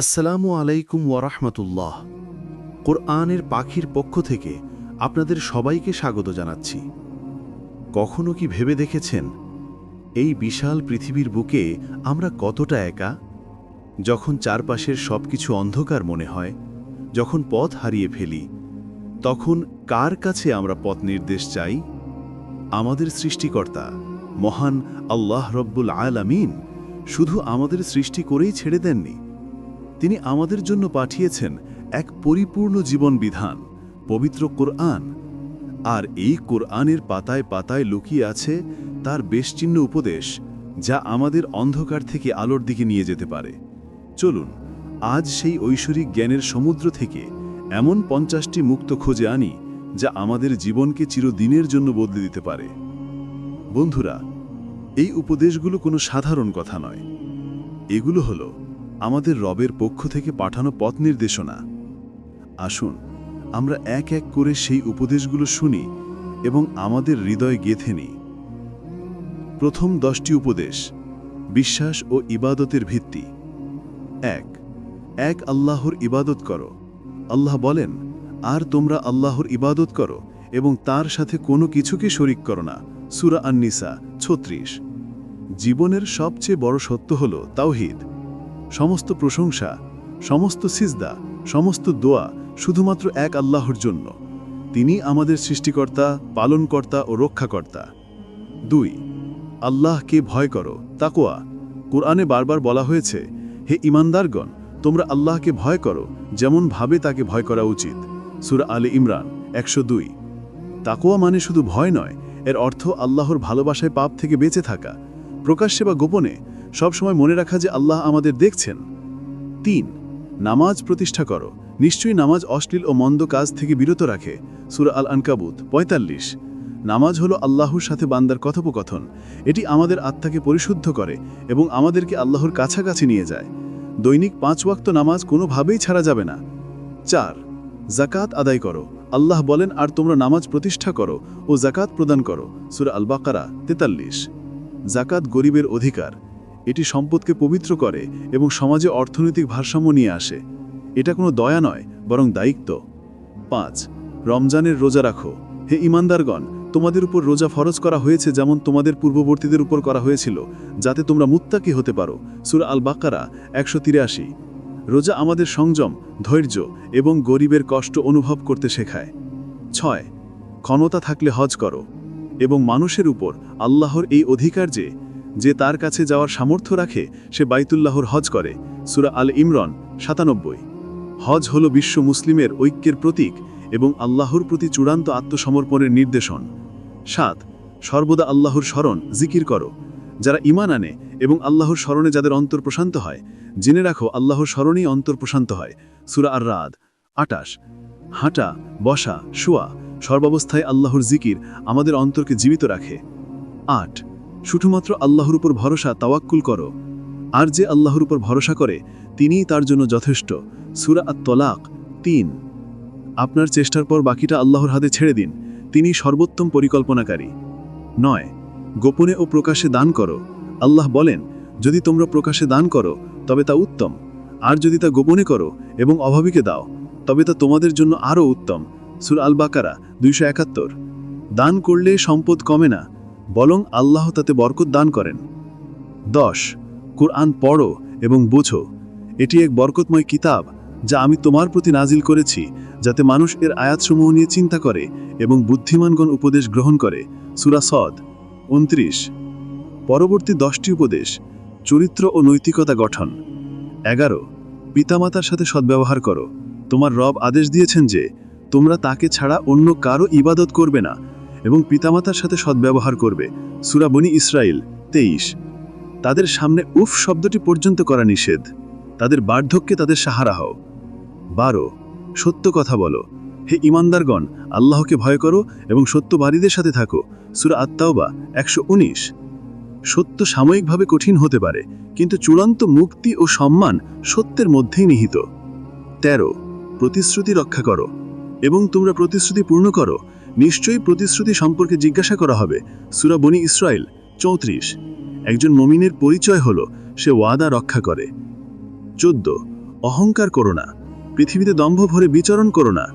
আসসালামু আলাইকুম ওয়ারাহমাতুল্লাহ কোরআনের পাখির পক্ষ থেকে আপনাদের সবাইকে স্বাগত জানাচ্ছি। কখনো কি ভেবে দেখেছেন এই বিশাল পৃথিবীর বুকে আমরা কতটা একা? যখন চারপাশের সবকিছু অন্ধকার মনে হয়, যখন পথ হারিয়ে ফেলি, তখন কার কাছে আমরা পথ নির্দেশ চাই? আমাদের সৃষ্টিকর্তা, মহান আল্লাহ রব্বুল আলামিন শুধু আমাদের সৃষ্টি করেই ছেড়ে দেননি তিনি আমাদের জন্য পাঠিয়েছেন এক পরিপূর্ণ জীবন বিধান পবিত্র কোরআন। আর এই কোরআনের পাতায় পাতায় লুকিয়ে আছে তার বেশচিহ্ন উপদেশ, যা আমাদের অন্ধকার থেকে আলোর দিকে নিয়ে যেতে পারে। চলুন, আজ সেই ঐশ্বরিক জ্ঞানের সমুদ্র থেকে এমন পঞ্চাশটি মুক্ত খোঁজে আনি, যা আমাদের জীবনকে চিরদিনের জন্য বদলে দিতে পারে। বন্ধুরা, এই উপদেশগুলো কোনো সাধারণ কথা নয়। এগুলো হলো আমাদের রবের পক্ষ থেকে পাঠানো পথ নির্দেশনা। আসুন, আমরা এক এক করে সেই উপদেশগুলো শুনি এবং আমাদের হৃদয় গেঁথে নিই। প্রথম দশটি উপদেশ, বিশ্বাস ও ইবাদতের ভিত্তি। এক এক আল্লাহর ইবাদত করো। আল্লাহ বলেন, আর তোমরা আল্লাহর ইবাদত করো এবং তার সাথে কোনো কিছুকে শরিক করো না। সুরা আন্নিসা, ছত্রিশ। জীবনের সবচেয়ে বড় সত্য হল তাওহিদ। সমস্ত প্রশংসা, সমস্ত সিজদা, সমস্ত দোয়া শুধুমাত্র এক আল্লাহর জন্য। তিনি আমাদের সৃষ্টিকর্তা, পালনকর্তা ও রক্ষাকর্তা। দুই, আল্লাহকে ভয় করো তাকোয়া কোরআনে বারবার বলা হয়েছে, হে ইমানদারগণ, তোমরা আল্লাহকে ভয় করো, যেমন ভাবে তাকে ভয় করা উচিত। সুরা আলী ইমরান, একশো দুই। তাকোয়া মানে শুধু ভয় নয়, এর অর্থ আল্লাহর ভালোবাসায় পাপ থেকে বেঁচে থাকা। প্রকাশ্যে বা গোপনে সবসময় মনে রাখা যে আল্লাহ আমাদের দেখছেন। তিন, নামাজ প্রতিষ্ঠা করো। নিশ্চয়ই নামাজ অশ্লীল ও মন্দ কাজ থেকে বিরত রাখে। সুরা আল আনকাবুত পঁয়তাল্লিশ, নামাজ হলো আল্লাহর সাথে বান্দার কথোপকথন। এটি আমাদের আত্মাকে পরিশুদ্ধ করে এবং আমাদেরকে আল্লাহর কাছাকাছি নিয়ে যায়। দৈনিক পাঁচ ওয়াক্ত নামাজ কোনোভাবেই ছাড়া যাবে না। চার জাকাত আদায় করো। আল্লাহ বলেন, আর তোমরা নামাজ প্রতিষ্ঠা করো ও জাকাত প্রদান করো। সুরা আল বাকারা তেতাল্লিশ জাকাত গরিবের অধিকার। এটি সম্পদকে পবিত্র করে এবং সমাজে অর্থনৈতিক ভারসাম্য নিয়ে আসে। এটা কোনো দয়া নয়, বরং দায়িত্ব। পাঁচ, রমজানের রোজা রাখো। হে ইমানদারগণ, তোমাদের উপর রোজা ফরজ করা হয়েছে যেমন তোমাদের পূর্ববর্তীদের উপর করা হয়েছিল, যাতে তোমরা মুত্তাকি হতে পারো। সুর আল বাকারা একশো তিরাশি। রোজা আমাদের সংযম, ধৈর্য এবং গরিবের কষ্ট অনুভব করতে শেখায়। ছয় ক্ষমতা থাকলে হজ করো এবং মানুষের উপর আল্লাহর এই অধিকার যে যে তার কাছে যাওয়ার সামর্থ্য রাখে, সে বাইতুল্লাহর হজ করে। সুরা আল ইমরন, সাতানব্বই। হজ হল বিশ্ব মুসলিমের ঐক্যের প্রতীক এবং আল্লাহর প্রতি চূড়ান্ত আত্মসমর্পণের নির্দেশন। সাত, সর্বদা আল্লাহর স্মরণ, জিকির করো। যারা ইমান আনে এবং আল্লাহর স্মরণে যাদের অন্তর প্রশান্ত হয়, জেনে রাখো আল্লাহর স্মরণেই অন্তর প্রশান্ত হয়। সুরা আর রাদ আটাশ হাঁটা, বসা, শোয়া সর্বাবস্থায় আল্লাহর জিকির আমাদের অন্তরকে জীবিত রাখে। আট শুধুমাত্র আল্লাহর উপর ভরসা, তাওয়াক্কুল করো। আর যে আল্লাহর উপর ভরসা করে, তিনিই তার জন্য যথেষ্ট। সুরা আত তলাক তিন। আপনার চেষ্টার পর বাকিটা আল্লাহর হাতে ছেড়ে দিন। তিনি সর্বোত্তম পরিকল্পনাকারী। নয়। গোপনে ও প্রকাশে দান করো। আল্লাহ বলেন, যদি তোমরা প্রকাশে দান করো, তবে তা উত্তম। আর যদি তা গোপনে করো এবং অভাবীকে দাও, তবে তা তোমাদের জন্য আরও উত্তম। সুর আল বাকারা দুইশো একাত্তর। দান করলে সম্পদ কমে না। বরং আল্লাহ তাতে বরকত দান করেন। দশ, কোরআন পড়ো এবং বোঝো। এটি এক বরকতময় কিতাব যা আমি তোমার প্রতি নাজিল করেছি, যাতে মানুষ এর আয়াতসমূহ নিয়ে চিন্তা করে এবং বুদ্ধিমানগণ উপদেশ গ্রহণ করে। সুরা সদ, উনত্রিশ। পরবর্তী দশটি উপদেশ, চরিত্র ও নৈতিকতা গঠন। এগারো, পিতামাতার সাথে সদ্ব্যবহার করো। তোমার রব আদেশ দিয়েছেন যে, তোমরা তাকে ছাড়া অন্য কারও ইবাদত করবে না। এবং পিতামাতার সাথে সদ্ব্যবহার করবে। সুরাবনি ইসরায়েল তেইশ। তাদের সামনে উফ শব্দটি পর্যন্ত করা নিষেধ। তাদের বার্ধক্যে তাদের সাহারা হও। বারো। সত্য কথা বলো। হে ইমানদারগণ, আল্লাহকে ভয় করো এবং সত্যবাদীদের সাথে থাকো। সুরা আত্মাওবা একশো উনিশ। সত্য সাময়িকভাবে কঠিন হতে পারে, কিন্তু চূড়ান্ত মুক্তি ও সম্মান সত্যের মধ্যেই নিহিত। তেরো। প্রতিশ্রুতি রক্ষা করো এবং তোমরা প্রতিশ্রুতি পূর্ণ করো নিশ্চয়ই প্রতিশ্রুতি সম্পর্কে জিজ্ঞাসা করা হবে। সুরা বনি ইসরায়েল চৌত্রিশ। একজন মমিনের পরিচয় হল, সে ওয়াদা রক্ষা করে। চোদ্দ। অহংকার করো না। পৃথিবীতে দম্ভ ভরে বিচরণ করো না।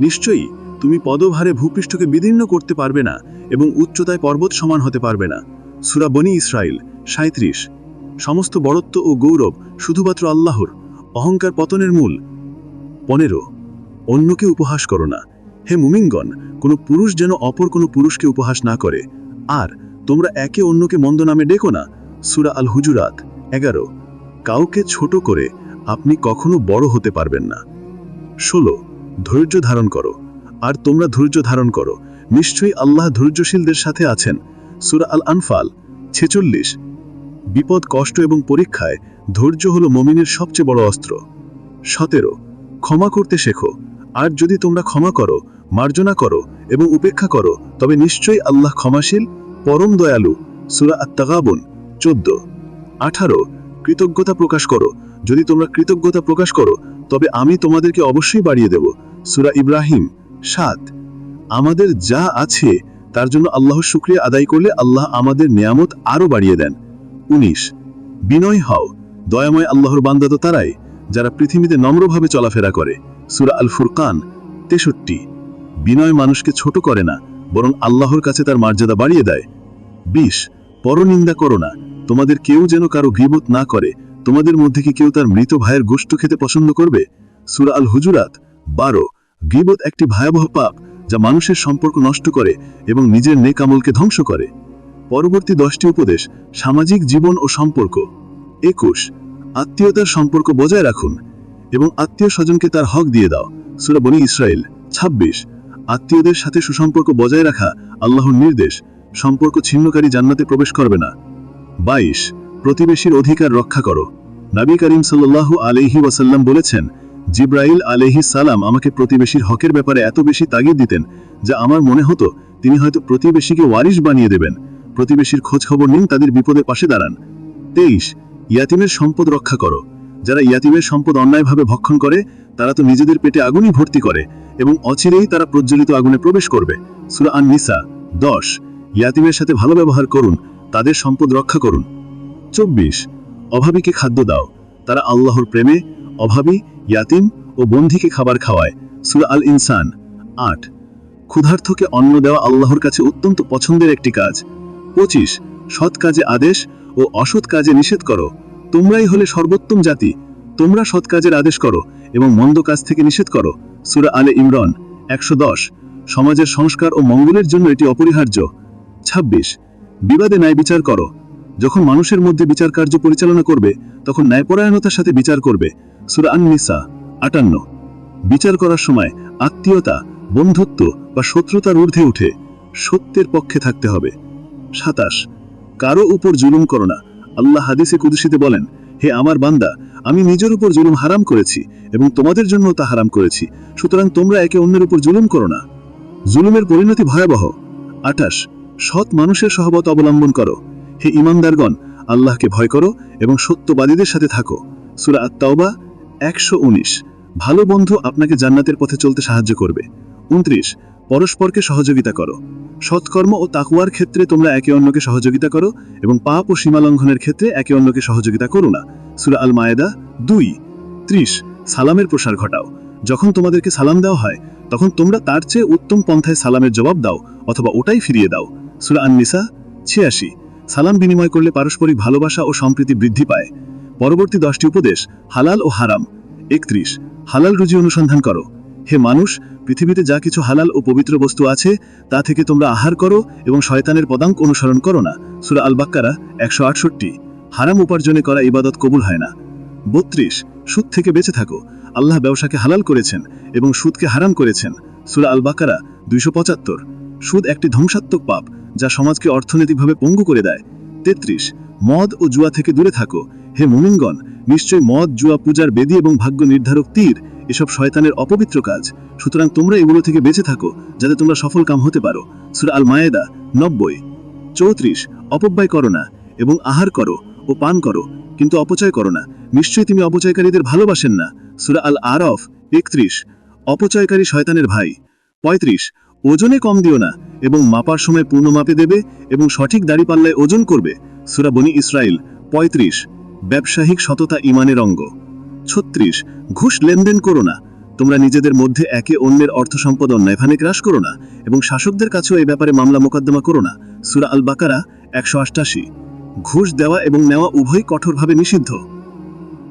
নিশ্চয়ই তুমি পদভারে ভূপৃষ্ঠকে বিদীর্ণ করতে পারবে না এবং উচ্চতায় পর্বত সমান হতে পারবে না। সুরা বনি ইসরায়েল সাঁত্রিশ সমস্ত বড়ত্ব ও গৌরব শুধুমাত্র আল্লাহর, অহংকার পতনের মূল। পনেরো। অন্যকে উপহাস করো না। হে মুমিনগণ, কোনো পুরুষ যেন অপর কোনো পুরুষকে উপহাস না করে। আর তোমরা একে অন্যকে মন্দ নামে ডেকো না। সুরা আল হুজুরাত এগারো। কাউকে ছোট করে আপনি কখনো বড় হতে পারবেন না। ষোলো। ধৈর্য ধারণ করো। আর তোমরা ধৈর্য ধারণ করো। নিশ্চয়ই আল্লাহ ধৈর্যশীলদের সাথে আছেন। সুরা আল আনফাল ছেচল্লিশ। বিপদ, কষ্ট এবং পরীক্ষায় ধৈর্য হল মমিনের সবচেয়ে বড় অস্ত্র। সতেরো। ক্ষমা করতে শেখো। আর যদি তোমরা ক্ষমা করো মার্জনা করো এবং উপেক্ষা করো, তবে নিশ্চয়ই আল্লাহ ক্ষমাশীল, পরম দয়ালু। সুরা আত্মাগাবন চোদ্দ। আঠারো, কৃতজ্ঞতা প্রকাশ করো। যদি তোমরা কৃতজ্ঞতা প্রকাশ করো, তবে আমি তোমাদেরকে অবশ্যই বাড়িয়ে দেব। সুরা ইব্রাহিম, সাত। আমাদের যা আছে, তার জন্য আল্লাহর শুক্রিয়া আদায় করলে আল্লাহ আমাদের নিয়ামত আরও বাড়িয়ে দেন। উনিশ, বিনয় হও। দয়াময় আল্লাহর বান্দা তারাই, যারা পৃথিবীতে নম্রভাবে চলাফেরা করে। সুরা আল ফুরকান তেষট্টি। বিনয় মানুষকে ছোট করে না, বরং আল্লাহর কাছে তার মর্যাদা বাড়িয়ে দেয়। বিশ, পরনিন্দা করো না। তোমাদের কেউ যেন কারও গিবত না করে। তোমাদের মধ্যে কি কেউ তার মৃত ভাইয়ের গোষ্ঠ খেতে পছন্দ করবে? সুরা আল হুজুরাত বারো, গিবত একটি ভয়াবহ পাপ, যা মানুষের সম্পর্ক নষ্ট করে এবং নিজের নেক আমলকে ধ্বংস করে। পরবর্তী দশটি উপদেশ, সামাজিক জীবন ও সম্পর্ক। একুশ, আত্মীয়তার সম্পর্ক বজায় রাখুন এবং আত্মীয় স্বজনকে তার হক দিয়ে দাও। সুরা বনি ইসরায়েল ২৬ আত্মীয়দের সাথে সুসম্পর্ক বজায় রাখা আল্লাহর নির্দেশ, সম্পর্ক ছিন্নকারী জান্নাতে প্রবেশ করবে না। বাইশ, প্রতিবেশীর অধিকার রক্ষা করো। নবী করিম সাল্লাল্লাহু আলাইহি ওয়াসাল্লাম বলেছেন, জিব্রাইল আলাইহি সালাম আমাকে প্রতিবেশীর হকের ব্যাপারে এত বেশি তাগিদ দিতেন যা আমার মনে হতো তিনি হয়তো প্রতিবেশীকে ওয়ারিশ বানিয়ে দেবেন। প্রতিবেশীর খোঁজ খবর নিন, তাদের বিপদে পাশে দাঁড়ান। তেইশ, ইয়াতিমের সম্পদ রক্ষা করো। যারা ইয়াতিমের সম্পদ অন্যায়ভাবে ভক্ষণ করে তারা তো নিজেদের পেটে আগুনই ভর্তি করে এবং অচিরেই তারা প্রজ্বলিত আগুনে প্রবেশ করবে। সুরা আন নিসা দশ। ইয়াতিমের সাথে ভালো ব্যবহার করুন, তাদের সম্পদ রক্ষা করুন। চব্বিশ। অভাবীকে খাদ্য দাও। তারা আল্লাহর প্রেমে অভাবী, ইয়াতিম ও বন্ধিকে খাবার খাওয়ায়। সুরা আল ইনসান আট। ক্ষুধার্থকে অন্ন দেওয়া আল্লাহর কাছে অত্যন্ত পছন্দের একটি কাজ। পঁচিশ। সৎ কাজে আদেশ ও অসৎ কাজে নিষেধ করো। তোমরাই হলে সর্বোত্তম জাতি। তোমরা সৎ কাজের আদেশ করো এবং মন্দ কাজ থেকে নিষেধ করো। সুরা আলে ইমরান, একশো দশ। সমাজের সংস্কার ও মঙ্গলের জন্য এটি অপরিহার্য। ২৬ বিবাদে ন্যায় বিচার করো। যখন মানুষের মধ্যে বিচার কার্য পরিচালনা করবে, তখন ন্যায়পরায়ণতার সাথে বিচার করবে। সুরা আন নিসা আটান্ন। বিচার করার সময় আত্মীয়তা, বন্ধুত্ব বা শত্রুতার ঊর্ধ্বে উঠে সত্যের পক্ষে থাকতে হবে। সাতাশ। কারও উপর জুলুম করো না। আল্লাহ হাদিসে কুদুসিতে বলেন হে আমার বান্দা, আমি নিজের উপর জুলুম হারাম করেছি এবং তোমাদের জন্য তা হারাম করেছি। সুতরাং তোমরা একে অন্যের উপর জুলুম করো না। জুলুমের পরিণতি ভয়াবহ। আঠাশ, সৎ মানুষের সহবত অবলম্বন করো। হে ইমানদারগণ, আল্লাহকে ভয় করো এবং সত্যবাদীদের সাথে থাকো। সুরা আত্মাওবা একশো উনিশ। ভালো বন্ধু আপনাকে জান্নাতের পথে চলতে সাহায্য করবে। উনত্রিশ পরস্পরকে সহযোগিতা করো। সৎকর্ম ও তাকুয়ার ক্ষেত্রে তোমরা একে অন্যকে সহযোগিতা করো এবং পাপ ও সীমালঙ্ঘনের ক্ষেত্রে একে অন্যকে সহযোগিতা করো না। সুরা আল মায়েদা দুই, ত্রিশ, সালামের প্রসার ঘটাও। যখন তোমাদেরকে সালাম দেওয়া হয়, তখন তোমরা তার চেয়ে উত্তম পন্থায় সালামের জবাব দাও অথবা ওটাই ফিরিয়ে দাও। সুরা আননিসা ছিয়াশি, সালাম বিনিময় করলে পারস্পরিক ভালোবাসা ও সম্প্রীতি বৃদ্ধি পায়। পরবর্তী দশটি উপদেশ, হালাল ও হারাম। একত্রিশ, হালাল রুজি অনুসন্ধান করো। হে মানুষ, পৃথিবীতে যা কিছু হালাল ও পবিত্র বস্তু আছে, তা থেকে তোমরা আহার করো এবং শয়তানের পদাঙ্ক অনুসরণ করো না। সুরা আল বাক্কারা একশো আটষট্টি। হারাম উপার্জনে করা ইবাদত কবুল হয় না। বত্রিশ। সুদ থেকে বেঁচে থাকো। আল্লাহ ব্যবসাকে হালাল করেছেন এবং সুদকে হারাম করেছেন। সুরা আল বাকারা দুইশো পঁচাত্তর। সুদ একটি ধ্বংসাত্মক পাপ, যা সমাজকে অর্থনৈতিকভাবে পঙ্গু করে দেয়। তেত্রিশ। মদ ও জুয়া থেকে দূরে থাকো। হে মুমিনগণ নিশ্চয় মদ, জুয়া, পূজার বেদি এবং ভাগ্য নির্ধারক তীর এসব শয়তানের অপবিত্র কাজ। সুতরাং তোমরা এগুলো থেকে বেঁচে থাকো, যাতে তোমরা সফল কাম হতে পারো। সুরা আল মায়েদা নব্বই। চৌত্রিশ, অপব্যয় করো না এবং আহার করো ও পান করো, কিন্তু অপচয় করো না। নিশ্চয়ই তুমি অপচয়কারীদের ভালোবাসেন না। সুরা আল আরফ একত্রিশ, অপচয়কারী শয়তানের ভাই। পঁয়ত্রিশ, ওজনে কম দিও না এবং মাপার সময় পূর্ণ মাপে দেবে এবং সঠিক দাড়িপাল্লায় ওজন করবে। সুরা বনি ইসরায়েল পঁয়ত্রিশ, ব্যবসায়িক সততা ইমানের অঙ্গ। ছত্রিশ। ঘুষ লেনদেন করো না। তোমরা নিজেদের মধ্যে একে অন্যের অর্থ সম্পদ অন্যায়ভাবে গ্রাস করো না এবং শাসকদের কাছেও এই ব্যাপারে মামলা মোকদ্দমা করো না। সুরা আল বাকারা একশো অষ্টাশি ঘুষ দেওয়া এবং নেওয়া উভয় কঠোরভাবে নিষিদ্ধ।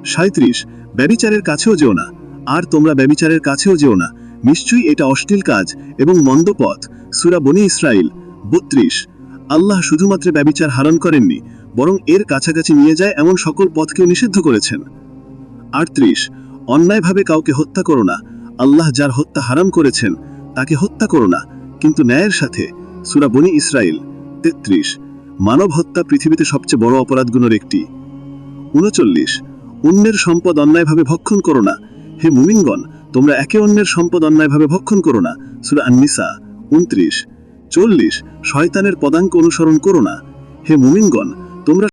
সাঁত্রিশ ব্যবিচারের কাছেও যেও না। আর তোমরা ব্যবিচারের কাছেও যেও না। নিশ্চয়ই এটা অশ্লীল কাজ এবং মন্দ পথ। সুরা বনি ইসরাইল বত্রিশ। আল্লাহ শুধুমাত্র ব্যবিচার হারণ করেননি, বরং এর কাছাকাছি নিয়ে যায় এমন সকল পথকেও নিষিদ্ধ করেছেন। আটত্রিশ অন্যায়ভাবে কাউকে হত্যা করো না। আল্লাহ যার হত্যা হারাম করেছেন, তাকে হত্যা করো না। কিন্তু ন্যায়ের সাথে, সুরা বনি ইসরাইল তেত্রিশ। মানব হত্যা পৃথিবীতে সবচেয়ে বড় অপরাধগুলোর একটি। উনচল্লিশ। অন্যের সম্পদ অন্যায়ভাবে ভক্ষণ করো না। হে মুমিনগণ, তোমরা একে অন্যের সম্পদ অন্যায়ভাবে ভক্ষণ করো না। সুরা আন্নিসা, উনত্রিশ। চল্লিশ। শয়তানের পদাঙ্ক অনুসরণ করো না। হে মুমিনগণ, তোমরা